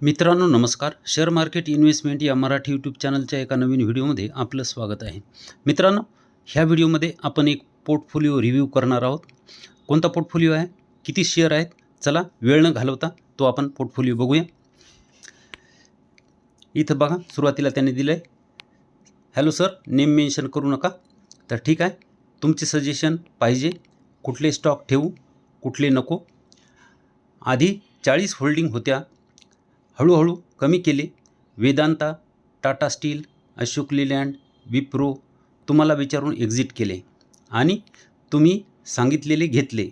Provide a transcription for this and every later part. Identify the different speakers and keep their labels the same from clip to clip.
Speaker 1: मित्रांनो नमस्कार. Share market investment या मराठी यूट्यूब चॅनलच्या एका नवीन व्हिडिओमध्ये आपलं स्वागत आहे. मित्रांनो ह्या व्हिडिओमध्ये आपण एक पोर्टफोलिओ रिव्ह्यू करणार आहोत. कोणता पोर्टफोलिओ आहे? किती शेअर आहेत? चला वेळ न घालवता तो आपण पोर्टफोलिओ बघूया. इथं बघा सुरुवातीला त्याने दिलं आहे हॅलो सर नेम मेन्शन करू नका. तर ठीक आहे. तुमचे सजेशन पाहिजे. कुठले स्टॉक ठेवू कुठले नको. आधी चाळीस होल्डिंग होत्या. हळूहळू कमी केले. वेदांता टाटा स्टील अशोक लेलँड विप्रो तुम्हाला विचारून एक्झिट केले. आणि तुम्ही सांगितलेले घेतले.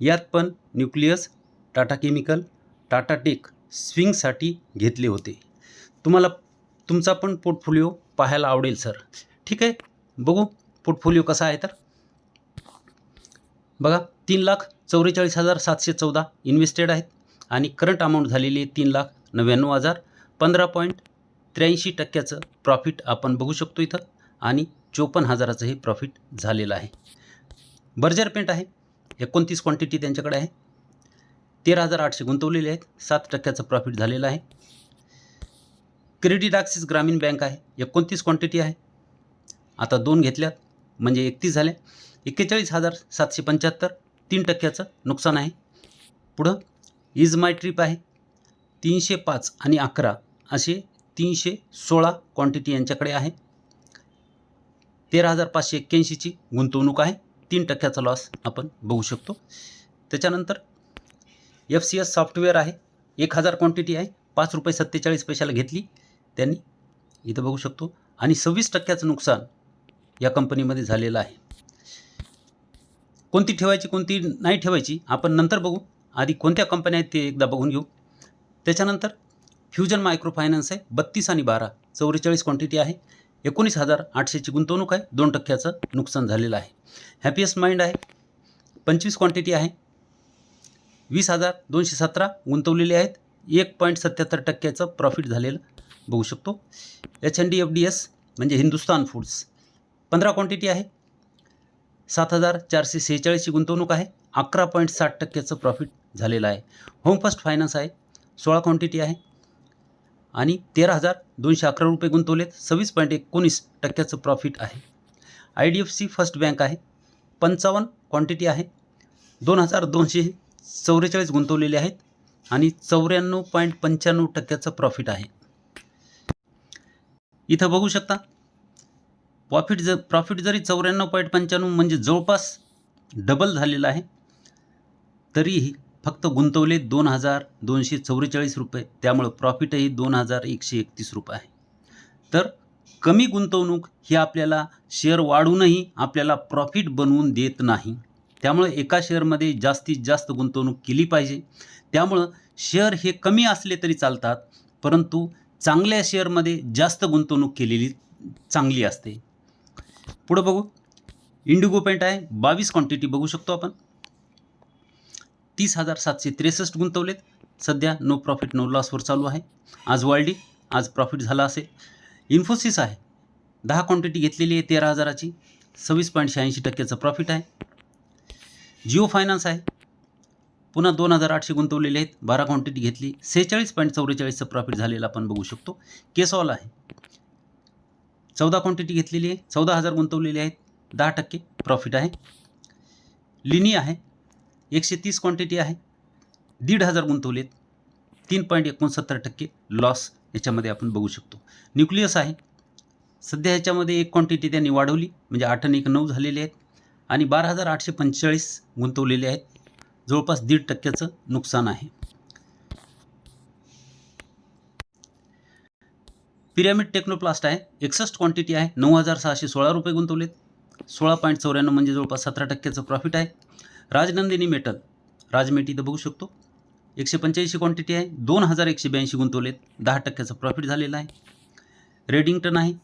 Speaker 1: यात पण nucleus Tata chemical Tata tech स्विंगसाठी घेतले होते. तुम्हाला तुमचा पण पोर्टफोलिओ पाहायला आवडेल सर ठीक आहे? बघू पोर्टफोलिओ कसा आहे तर. बघा तीन लाख चौवेचाळीस हजार सातशे चौदा इन्व्हेस्टेड आहेत. आणि करंट अमाऊंट झालेली आहे तीन लाख नव्याण्णव हजार पंधरा पॉईंट त्र्याऐंशी टक्क्याचं प्रॉफिट आपण बघू शकतो इथं आणि चोपन्न हजाराचं हे प्रॉफिट झालेलं आहे. बर्जर पेंट आहे. एकोणतीस क्वांटिटी त्यांच्याकडे आहे. तेरा हजार आठशे गुंतवलेले आहेत. सात टक्क्याचं प्रॉफिट झालेलं आहे. क्रेडिट ॲक्सिस ग्रामीण बँक आहे. एकोणतीस क्वांटिटी आहे. आता दोन घेतल्यात. म्हणजे एकतीस झाल्या एक्केचाळीस हजार सातशे पंच्याहत्तर. तीन टक्क्याचं नुकसान आहे. पुढं इज माय ट्रिप आहे. तीनशे पाच आणि अकरा असे तीनशे सोळा क्वांटिटी यांच्याकडे आहे. तेरा हजार पाचशे एक्क्याऐंशीची गुंतवणूक आहे. तीन टक्क्याचा लॉस आपण बघू शकतो. त्याच्यानंतर एफ सी एस सॉफ्टवेअर आहे. एक हजार क्वांटिटी आहे. पाच रुपये सत्तेचाळीस पैशाला घेतली. त्यांनी इथं बघू शकतो. आणि सव्वीस टक्क्याचं नुकसान या कंपनीमध्ये झालेलं आहे. कोणती ठेवायची कोणती नाही ठेवायची आपण नंतर बघू. आधी कोणत्या कंपन्या आहेत ते एकदा बघून घेऊ. त्याच्यानंतर फ्युजन मायक्रो फायनान्स आहे बत्तीस आणि बारा. चौवेचाळीस क्वांटिटी आहे. एकोणीस हजार आठशेची गुंतवणूक आहे. दोन टक्क्याचं नुकसान झालेलं आहे. हॅपीएस्ट माइंड आहे. पंचवीस क्वांटिटी आहे. वीस हजार दोनशे सतरा गुंतवलेले आहेत. एक पॉईंट सत्याहत्तर टक्क्याचं प्रॉफिट झालेलं बघू शकतो. H N D F D S म्हणजे हिंदुस्तान फूड्स पंधरा क्वांटिटी आहे. सात हजार चारशे सेहेचाळीसची गुंतवणूक आहे. अकरा पॉईंट साठ टक्क्याचं प्रॉफिट झालेलं आहे. होम फर्स्ट फायनान्स आहे. सोळा क्वांटिटी आहे. आणि तेरा हजार दोनशे अकरा रुपये गुंतवलेत. सव्वीस पॉईंट एकोणीस टक्क्याचं प्रॉफिट आहे. I D F C first bank आहे. पंचावन्न क्वांटिटी आहे. दोन हजार दोनशे चौवेचाळीस गुंतवलेले आहेत. आणि चौऱ्याण्णव पॉईंट पंच्याण्णव टक्क्याचं प्रॉफिट आहे. इथं बघू शकता प्रॉफिट ज प्रॉफिट जरी चौऱ्याण्णव पॉईंट पंच्याण्णव म्हणजे जवळपास डबल झालेलं आहे तरीही फक्त गुंतवले दोन हजार दोनशे चौवेचाळीस रुपये. त्यामुळं प्रॉफिटही दोन हजार एकशे एकतीस रुपये आहे. तर कमी गुंतवणूक ही आपल्याला शेअर वाढूनही आपल्याला प्रॉफिट बनवून देत नाही. त्यामुळं एका शेअरमध्ये जास्तीत जास्त गुंतवणूक केली पाहिजे. त्यामुळं शेअर हे कमी असले तरी चालतात परंतु चांगल्या शेअरमध्ये जास्त गुंतवणूक केलेली चांगली असते. पुढं बघू. इंडिगो पेंट आहे. बावीस क्वांटिटी बघू शकतो आपण. तीस हजार सातशे त्रेसष्ट गुंतवलेत. सध्या नो प्रॉफिट नो लॉसवर चालू आहे. आज वर्ल्डी आज प्रॉफिट झाला असेल. इन्फोसिस आहे. दहा क्वांटिटी घेतलेली आहे तेरा हजाराची. सव्वीस पॉईंट शहाऐंशी टक्क्याचं प्रॉफिट आहे. जिओ फायनान्स आहे. पुन्हा दोन हजार आठशे गुंतवलेले आहेत. बारा क्वांटिटी घेतली. सेहेचाळीस पॉईंट चौवेचाळीसचं प्रॉफिट झालेलं आपण बघू शकतो. केसॉल आहे. चौदा क्वांटिटी घेतलेली आहे. चौदा हजार गुंतवलेले आहेत. दहा टक्के प्रॉफिट आहे. लिनी आहे. एकशे तीस क्वांटिटी आहे. दीड हजार गुंतवलेत. तीन पॉईंट एकोणसत्तर टक्के लॉस याच्यामध्ये आपण बघू शकतो. न्यूक्लियस आहे. सध्या ह्याच्यामध्ये एक क्वांटिटी त्यांनी वाढवली म्हणजे आठ आणि एक नऊ झालेले आहेत. आणि बारा हजार आठशे पंचेचाळीस गुंतवलेले आहेत. जवळपास दीड टक्क्याचं नुकसान आहे. पिरॅमिड टेक्नोप्लास्ट आहे. एकसष्ट क्वांटिटी आहे. नऊ हजार सहाशे सोळा रुपये गुंतवलेत. सोळा पॉईंट चौऱ्याण्णव म्हणजे जवळपास सतरा टक्क्याचं प्रॉफिट आहे. राजनंदिनी मेटल. राजमेट इथं बघू शकतो. एकशे पंच्याऐंशी क्वांटिटी आहे. दोन हजार एकशे ब्याऐंशी गुंतवलेत. दहा टक्क्याचं प्रॉफिट झालेलं आहे. रेडिंग्टन आहे.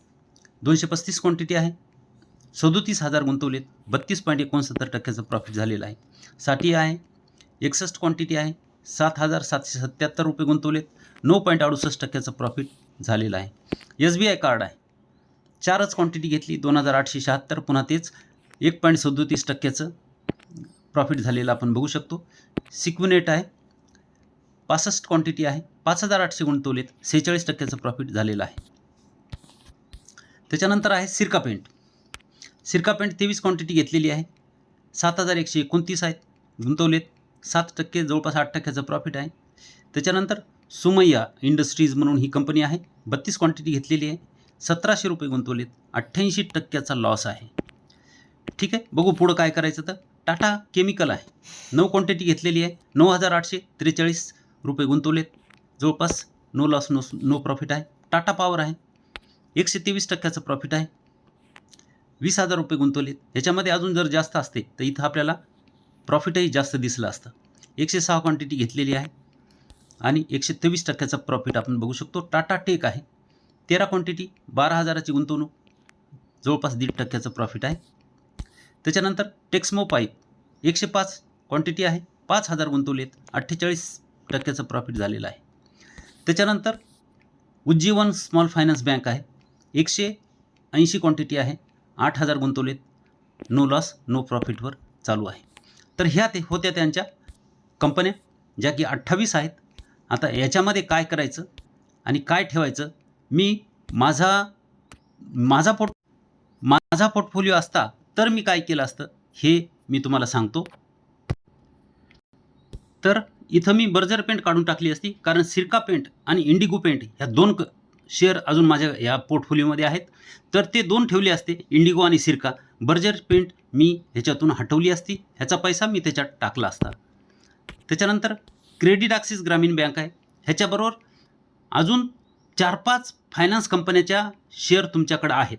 Speaker 1: दोनशे पस्तीस क्वांटिटी आहे. सदोतीस हजार गुंतवलेत. बत्तीस पॉईंट एकोणसत्तर टक्क्याचं प्रॉफिट झालेलं आहे. साठी आहे. एकसष्ट क्वांटिटी आहे. सात हजार सातशे सत्याहत्तर रुपये गुंतवलेत. नऊ पॉईंट अडुसष्ट टक्क्याचं प्रॉफिट झालेलं आहे. एस बी आय कार्ड आहे. चारच क्वांटिटी घेतली. दोन हजार आठशे शहात्तर. पुन्हा तेच. एक पॉईंट सदोतीस टक्क्याचं प्रॉफिट झालेला आपण बघू शकतो. सिक्विनेट आहे. पासष्ट क्वांटिटी आहे. पाच हजार आठशे गुंतवलेत. सेहेचाळीस टक्क्याचं प्रॉफिट झालेलं आहे. त्याच्यानंतर आहे सिरका पेंट सिरका पेंट तेवीस क्वांटिटी घेतलेली आहे. सात हजार एकशे एकोणतीस आहेत. गुंतवलेत. सात टक्के जवळपास आठ टक्क्याचं प्रॉफिट आहे. त्याच्यानंतर सुमय्या इंडस्ट्रीज म्हणून ही कंपनी आहे. बत्तीस क्वांटिटी घेतलेली आहे. सतराशे रुपये गुंतवलेत. अठ्ठ्याऐंशी टक्क्याचा लॉस आहे. ठीक आहे? बघू पुढं काय करायचं तर. टाटा केमिकल आहे. नऊ क्वांटिटी घेतलेली आहे. नऊ हजार आठशे त्रेचाळीस रुपये गुंतवलेत. जवळपास no loss no no profit आहे. टाटा पॉवर आहे. एकशे तेवीस टक्क्याचं प्रॉफिट आहे. वीस हजार रुपये गुंतवलेत. ह्याच्यामध्ये अजून जर जास्त असते तर इथं आपल्याला प्रॉफिटही जास्त दिसलं असतं. एकशे सहा क्वांटिटी घेतलेली आहे. आणि एकशे तेवीस टक्क्याचा प्रॉफिट आपण बघू शकतो. टाटा टेक आहे. तेरा क्वांटिटी बारा हजाराची गुंतवणूक. जवळपास दीड टक्क्याचं प्रॉफिट आहे. त्याच्यानंतर टेक्समो पाईप एकशे पाच क्वांटिटी आहे. पाच हजार गुंतवलेत. अठ्ठेचाळीस टक्क्याचं प्रॉफिट झालेलं आहे. त्याच्यानंतर उज्जीवन स्मॉल फायनान्स बँक आहे. एकशे ऐंशी क्वांटिटी आहे. आठ हजार गुंतवलेत. नो लॉस नो प्रॉफिटवर चालू आहे. तर ह्या ते होत्या त्यांच्या कंपन्या ज्या की अठ्ठावीस आहेत. आता याच्यामध्ये काय करायचं आणि काय ठेवायचं? मी माझा माझा पोर्ट माझा पोर्टफोलिओ असता तर मी काय केलं असतं हे मी तुम्हाला सांगतो. तर इथं मी बर्जर पेंट काढून टाकली असती कारण सिरका पेंट आणि इंडिगो पेंट ह्या दोन क शेअर अजून माझ्या या पोर्टफोलिओमध्ये आहेत. तर ते दोन ठेवले असते इंडिगो आणि सिरका. बर्जर पेंट मी ह्याच्यातून हटवली असती ह्याचा पैसा मी त्याच्यात टाकला असता. त्याच्यानंतर क्रेडिट ॲक्सिस ग्रामीण बँक आहे. ह्याच्याबरोबर अजून चार पाच फायनान्स कंपन्याच्या शेअर तुमच्याकडं आहेत.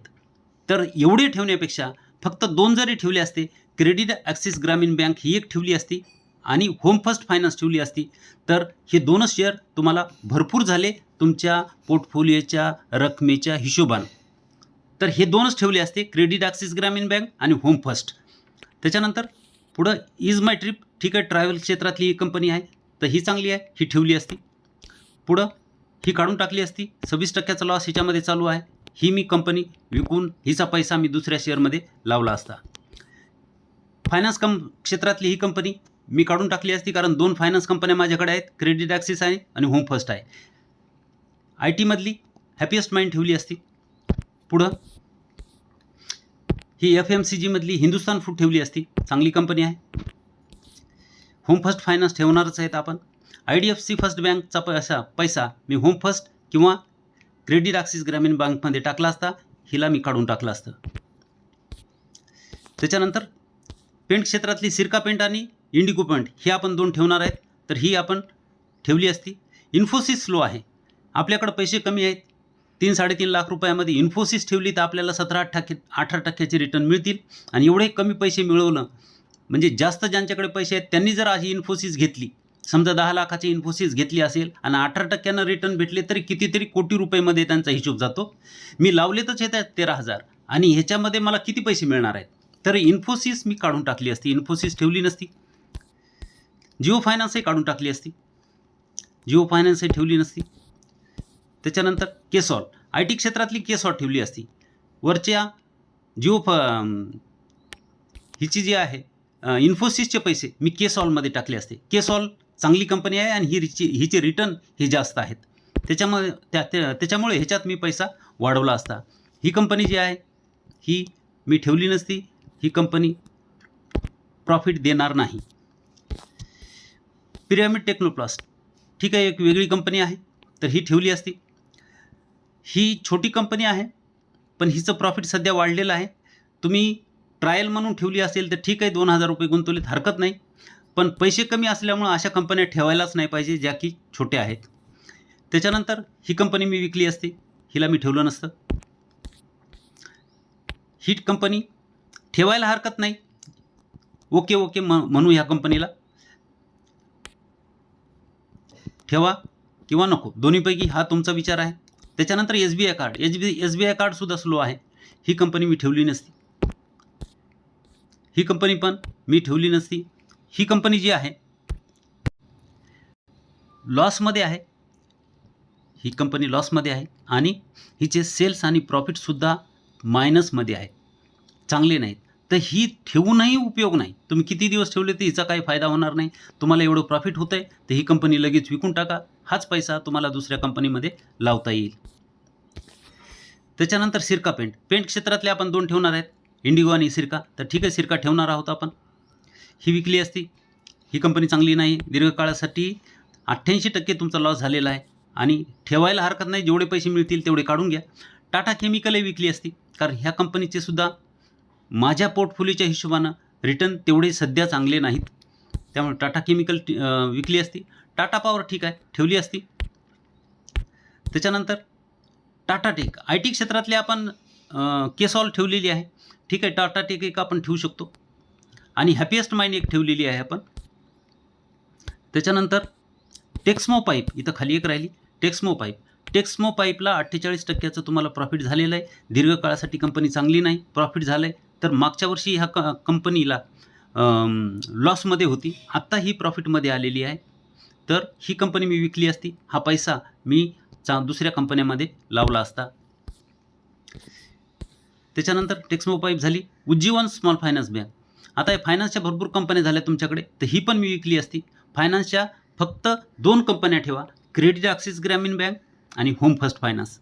Speaker 1: तर एवढे ठेवण्यापेक्षा फक्त दोन जरी ठेवले असते क्रेडिट ॲक्सिस ग्रामीण बँक ही एक ठेवली असती आणि होम फर्स्ट फायनान्स ठेवली असती तर हे दोनच शेअर तुम्हाला भरपूर झाले तुमच्या पोर्टफोलिओच्या रकमेच्या हिशोबानं. तर हे दोनच ठेवले असते क्रेडिट ॲक्सिस ग्रामीण बँक आणि होम फर्स्ट. त्याच्यानंतर पुढं इज माय ट्रिप ठीक आहे ट्रॅव्हल क्षेत्रातली ही कंपनी आहे तर ही चांगली आहे ही ठेवली असती. पुढं ही काढून टाकली असती सव्वीस टक्क्याचा लॉस हिच्यामध्ये चालू आहे. ही मी कंपनी विकून हिचा पैसा मी दुसऱ्या शेअरमध्ये लावला असता. फायनान्स कं क्षेत्रातली ही कंपनी मी काढून टाकली असती कारण दोन फायनान्स कंपन्या माझ्याकडे आहेत क्रेडिट ॲक्सिस आहे आणि होम फर्स्ट आहे. आय टीमधली हॅपिएस्ट माइंड ठेवली असती. पुढं ही एफ एम सी जीमधली हिंदुस्तान फूड ठेवली असती. चांगली कंपनी आहे. होम फर्स्ट फायनान्स ठेवणारच आहेत आपण. I D F C first बँकचा पैसा पैसा मी होम फर्स्ट किंवा क्रेडिट ॲक्सिस ग्रामीण बँकमध्ये टाकला असता हिला मी काढून टाकलं असतं. त्याच्यानंतर पेंट क्षेत्रातली सिरका पेंट आणि इंडिको पेंट ही आपण दोन ठेवणार आहेत. तर ही आपण ठेवली असती. इन्फोसिस स्लो आहे. आपल्याकडं पैसे कमी आहेत. तीन साडेतीन लाख रुपयामध्ये इन्फोसिस ठेवली तर आपल्याला सतरा टक्के अठरा टक्क्याचे रिटर्न मिळतील. आणि एवढे कमी पैसे मिळवलं म्हणजे जास्त ज्यांच्याकडे पैसे आहेत त्यांनी जर अशी इन्फोसिस घेतली समजा दहा लाखाची इन्फोसिस घेतली असेल आणि अठरा टक्क्यानं रिटर्न भेटले तरी कितीतरी कोटी रुपयेमध्ये त्यांचा हिशोब जातो. मी लावलेतच येत तेरा हजार. आणि ह्याच्यामध्ये मला किती पैसे मिळणार आहेत? तर इन्फोसिस मी काढून टाकली असती. इन्फोसिस ठेवली नसती. जिओ फायनान्सही काढून टाकली असती. जिओ फायनान्सही ठेवली नसती. त्याच्यानंतर केसॉल आय टी क्षेत्रातली केसॉल ठेवली असती. वरच्या जिओ फ हिची जी आहे इन्फोसिसचे पैसे मी केसॉलमध्ये टाकले असते. केसॉल चांगली कंपनी आहे आणि ही रिची हिचे रिटर्न हे जास्त आहेत. त्याच्यामुळे त्या त्या- त्याच्यामुळे ह्याच्यात मी पैसा वाढवला असता. ही कंपनी जी आहे ही मी ठेवली नसती ही कंपनी प्रॉफिट देणार नाही. पिरॅमिड टेक्नोप्लास्ट ठीक आहे एक वेगळी कंपनी आहे तर ही ठेवली असती. ही छोटी कंपनी आहे पण हिचं प्रॉफिट सध्या वाढलेलं आहे. तुम्ही ट्रायल म्हणून ठेवली असेल तर ठीक आहे दोन हजार रुपये गुंतवलीत हरकत नाही. पण पैसे कमी असल्यामुळं अशा कंपन्या ठेवायलाच नाही पाहिजे ज्या की छोट्या आहेत. त्याच्यानंतर ही कंपनी मी विकली असती हिला मी ठेवलं नसतं. ही कंपनी ठेवायला हरकत नाही. ओके ओके म म्हणू ह्या कंपनीला. ठेवा किंवा नको दोन्हीपैकी हा तुमचा विचार आहे. त्याच्यानंतर S B I card H B S B I कार्डसुद्धा slow आहे. ही कंपनी मी ठेवली नसती. ही कंपनी पण मी ठेवली नसती. ही कंपनी जी आहे लॉसमध्ये आहे. ही कंपनी लॉसमध्ये आहे आणि हिचे सेल्स आणि प्रॉफिटसुद्धा मायनसमध्ये आहे. चांगले नाहीत. तर ही ठेवूनही उपयोग नाही. तुम्ही किती दिवस ठेवले तर हिचा काही फायदा होणार नाही. तुम्हाला एवढं प्रॉफिट होतं आहे तर ही कंपनी लगेच विकून टाका. हाच पैसा तुम्हाला दुसऱ्या कंपनीमध्ये लावता येईल. त्याच्यानंतर सिरका पेंट. पेंट क्षेत्रातले आपण दोन ठेवणार आहेत. इंडिगो आणि सिरका. तर ठीक आहे सिरका ठेवणार आहोत आपण. ही विकली असती. ही कंपनी चांगली नाही. दीर्घकाळासाठी अठ्ठ्याऐंशी टक्के तुमचा लॉस झालेला आहे. आणि ठेवायला हरकत नाही. जेवढे पैसे मिळतील तेवढे काढून घ्या. टाटा केमिकलही विकली असती. कारण ह्या कंपनीचे सुद्धा माझ्या पोर्टफोलिओच्या हिशोबानं रिटर्न तेवढे सध्या चांगले नाहीत. त्यामुळे टाटा केमिकल विकली असती. टाटा पॉवर ठीक आहे. ठेवली असती. त्याच्यानंतर टाटा टेक आय टी क्षेत्रातले आपण केसॉल ठेवलेली आहे. ठीक आहे. टाटा टेक एक आपण ठेवू शकतो. आणि हॅपीएस्ट माइंड एक ठेवलेली आहे आपण. त्याच्यानंतर टेक्स्मो पाईप इथं खाली एक राहिली. टेक्स्मो पाईप टेक्स्मो पाईपला अठ्ठेचाळीस टक्क्याचं तुम्हाला प्रॉफिट झालेलं आहे. दीर्घकाळासाठी कंपनी चांगली नाही. प्रॉफिट झालं आहे तर मागच्या वर्षी ह्या क कंपनीला लॉसमध्ये होती. आत्ता ही प्रॉफिटमध्ये आलेली आहे. तर ही कंपनी मी विकली असती. हा पैसा मी चा दुसऱ्या कंपन्यामध्ये लावला असता. त्याच्यानंतर टेक्स्मो पाईप झाली. Ujjivan small finance bank. आता हे फायनान्सच्या भरपूर कंपन्या झाल्या तुमच्याकडे तर ही पण मी विकली असती फायनान्सच्या फक्त दोन कंपन्या ठेवा क्रेडिट ॲक्सिस ग्रामीण बँक आणि होम फर्स्ट फायनान्स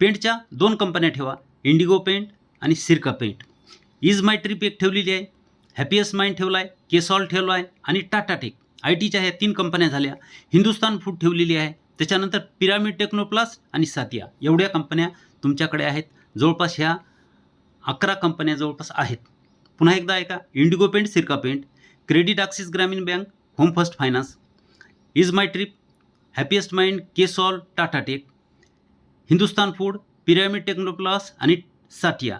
Speaker 1: पेंटच्या दोन कंपन्या ठेवा इंडिगो पेंट आणि सिरका पेंट इज माय ट्रिप एक ठेवलेली आहे हॅपीएस्ट माइंड ठेवला आहे केसॉल ठेवला आहे आणि टाटा टेक आय टीच्या ह्या तीन कंपन्या झाल्या. हिंदुस्तान फूड ठेवलेली आहे त्याच्यानंतर पिरामिड टेक्नोप्लास आणि सातिया एवढ्या कंपन्या तुमच्याकडे आहेत. जवळपास ह्या अकरा कंपन्या जवळपास आहेत. पुन्हा एकदा ऐका. Indigo paint Sirca paint credit access Grameen bank home first finance ease my trip happiest mind केसॉल Tata tech Hindustan food pyramid technoplast आणि साटिया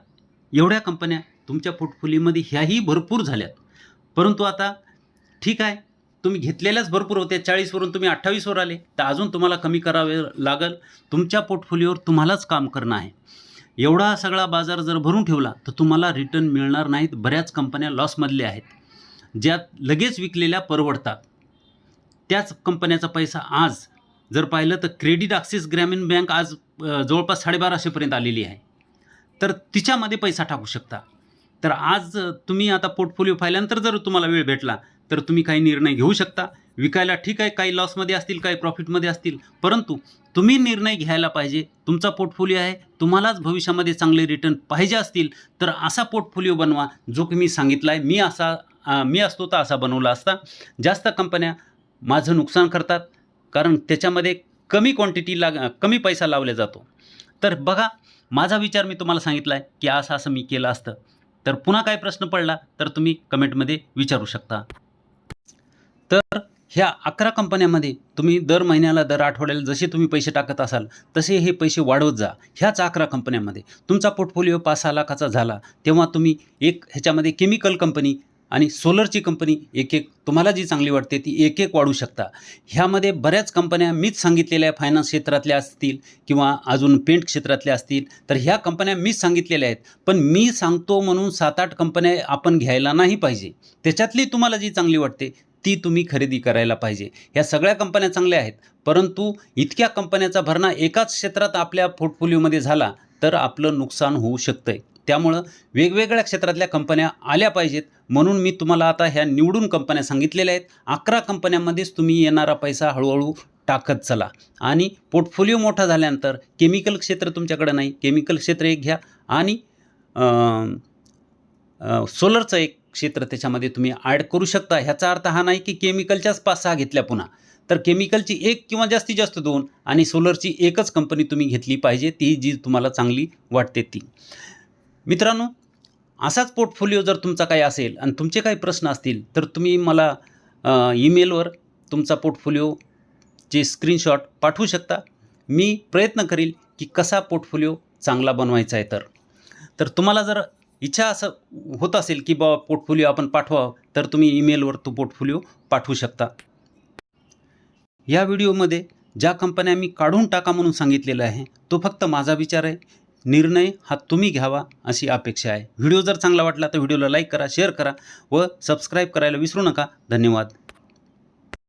Speaker 1: एवढ्या कंपन्या तुमच्या पोर्टफोलिओमध्ये ह्याही भरपूर झाल्यात. परंतु आता ठीक आहे. तुम्ही घेतलेल्याच भरपूर होत्या चाळीसवरून तुम्ही अठ्ठावीसवर आले. तर अजून तुम्हाला कमी करावे लागेल. तुमच्या पोर्टफोलिओवर तुम्हालाच काम करणं आहे. एवढा सगळा बाजार जर भरून ठेवला तर तुम्हाला रिटर्न मिळणार नाहीत. बऱ्याच कंपन्या लॉसमधल्या आहेत. ज्यात लगेच विकलेल्या परवडतात. त्याच कंपन्याचा पैसा आज जर पाहिलं तर क्रेडिट ॲक्सिस ग्रामीण बँक आज जवळपास साडेबाराशेपर्यंत आलेली आहे. तर तिच्यामध्ये पैसा टाकू शकता. तर आज तुम्ही आता पोर्टफोलिओ पाहिल्यानंतर जर तुम्हाला वेळ भेटला तर तुम्ही काही निर्णय घेऊ शकता. विकायला ठीक आहे काही लॉसमध्ये असतील काही प्रॉफिटमध्ये असतील. परंतु तुम्ही निर्णय घ्यायला पाहिजे. तुमचा पोर्टफोलिओ आहे. तुम्हालाच भविष्यामध्ये चांगले रिटर्न पाहिजे असतील तर असा पोर्टफोलिओ बनवा. जो की मी सांगितला आहे मी असा मी असतो तर असा बनवला असता. जास्त कंपन्या माझं नुकसान करतात. कारण त्याच्यामध्ये कमी क्वांटिटी लाग कमी पैसा लावला जातो. तर बघा माझा विचार मी तुम्हाला सांगितला आहे की असं असं मी केलं असतं. तर पुन्हा काय प्रश्न पडला तर तुम्ही कमेंटमध्ये विचारू शकता. ह्या अकरा कंपन्यामध्ये तुम्ही दर महिन्याला दर आठवड्याला जसे तुम्ही पैसे टाकत असाल तसे हे पैसे वाढवत जा. ह्याच अकरा कंपन्यामध्ये. तुमचा पोर्टफोलिओ पाच सहा लाखाचा झाला तेव्हा तुम्ही एक ह्याच्यामध्ये केमिकल कंपनी आणि सोलरची कंपनी एक एक तुम्हाला जी चांगली वाटते ती एक एक वाढू शकता. ह्यामध्ये बऱ्याच कंपन्या मीच सांगितलेल्या फायनान्स क्षेत्रातल्या असतील किंवा अजून पेंट क्षेत्रातल्या असतील तर ह्या कंपन्या मीच सांगितलेल्या आहेत. पण मी सांगतो म्हणून सात आठ कंपन्या आपण घ्यायला नाही पाहिजे. त्याच्यातली तुम्हाला जी चांगली वाटते ती तुम्ही खरेदी करायला पाहिजे. ह्या सगळ्या कंपन्या चांगल्या आहेत. परंतु इतक्या कंपन्याचा भरणा एकाच क्षेत्रात आपल्या पोर्टफोलिओमध्ये झाला तर आपलं नुकसान होऊ शकतं आहे त्यामुळं वेगवेगळ्या क्षेत्रातल्या कंपन्या आल्या पाहिजेत. म्हणून मी तुम्हाला आता ह्या निवडून कंपन्या सांगितलेल्या आहेत. अकरा कंपन्यांमध्येच तुम्ही येणारा पैसा हळूहळू टाकत चला. आणि पोर्टफोलिओ मोठा झाल्यानंतर केमिकल क्षेत्र तुमच्याकडे नाही. केमिकल क्षेत्र एक घ्या. आणि सोलरचं एक क्षेत्र त्याच्यामध्ये तुम्ही ॲड करू शकता. ह्याचा अर्थ हा नाही की केमिकलच्याच पाच सहा घेतल्या पुन्हा. तर केमिकलची एक किंवा जास्तीत जास्त दोन आणि सोलरची एकच कंपनी तुम्ही घेतली पाहिजे ती जी तुम्हाला चांगली वाटते ती. मित्रांनो असाच पोर्टफोलिओ जर तुमचा काही असेल आणि तुमचे काही प्रश्न असतील तर तुम्ही मला ईमेलवर तुमचा पोर्टफोलिओचे स्क्रीनशॉट पाठवू शकता. मी प्रयत्न करील की कसा पोर्टफोलिओ चांगला बनवायचा आहे तर. तर तुम्हाला जर इच्छा असं होत असेल की बाबा पोर्टफोलिओ आपण पाठवावं तर तुम्ही ईमेलवर तो पोर्टफोलिओ पाठवू शकता. या व्हिडिओमध्ये ज्या कंपन्या मी काढून टाका म्हणून सांगितलेलं आहे तो फक्त माझा विचार आहे. निर्णय हा तुम्ही घ्यावा अशी अपेक्षा आहे. व्हिडिओ जर चांगला वाटला तर व्हिडिओला लाईक करा शेअर करा व सबस्क्राईब करायला विसरू नका. धन्यवाद.